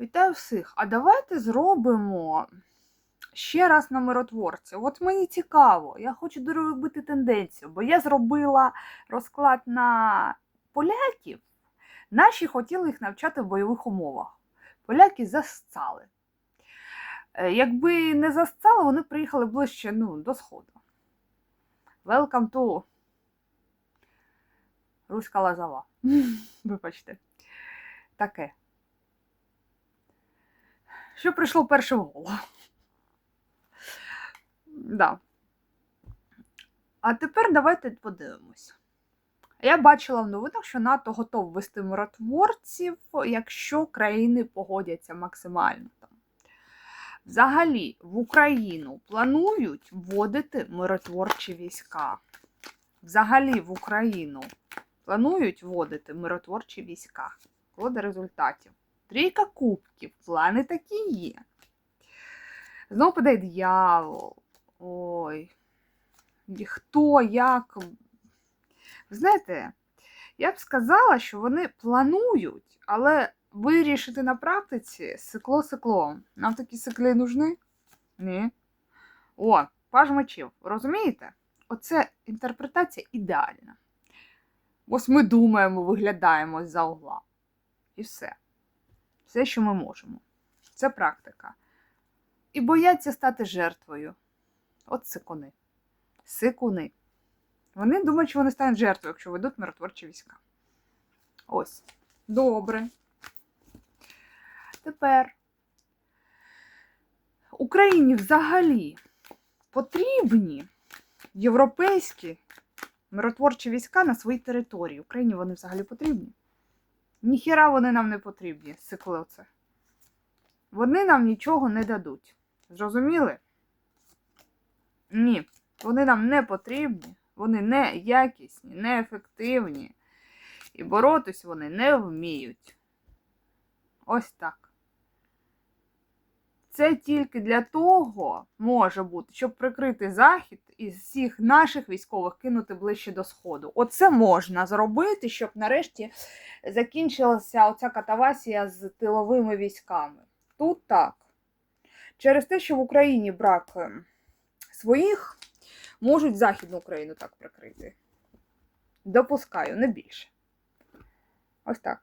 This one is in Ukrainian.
Вітаю всіх! А давайте зробимо ще раз на миротворця. От мені цікаво, я хочу доробити тенденцію, бо я зробила розклад на поляків. Наші хотіли їх навчати в бойових умовах. Поляки засцали. Е, Якби не засцали, вони приїхали ближче ну, до Сходу. Welcome to Руська Лазова. Вибачте. Таке. Що прийшло перше в голову? Да. А тепер давайте подивимось. Я бачила в новинах, що НАТО готов ввести миротворців, якщо країни погодяться максимально. Взагалі, в Україну планують вводити миротворчі війська. Взагалі, в Україну планують вводити миротворчі війська. Колода результатів. Трійка кубків. Плани такі є. Знову падає дьявол. Ой. Хто, як. Ви знаєте, я б сказала, що вони планують, але вирішити на практиці сикло сиклом. Нам такі сикли нужны? Ні. О, паж мечів. Розумієте? Оце інтерпретація ідеальна. Ось ми думаємо, виглядаємо з-за угла. І все. Все, що ми можемо. Це практика. І бояться стати жертвою. От сикуни. Сикуни. Вони думають, що вони стануть жертвою, якщо ведуть миротворчі війська. Ось. Добре. Тепер Україні взагалі потрібні європейські миротворчі війська на своїй території. Україні вони взагалі потрібні. Ніхіра вони нам не потрібні, сикли. Вони нам нічого не дадуть. Зрозуміли? Ні, вони нам не потрібні, вони не якісні, не ефективні. І боротись вони не вміють. Ось так. Це тільки для того може бути, щоб прикрити захід і всіх наших військових кинути ближче до Сходу. Оце можна зробити, щоб нарешті закінчилася оця катавасія з тиловими військами. Тут так. Через те, що в Україні брак е, своїх, можуть Західну Україну так прикрити. Допускаю, не більше. Ось так.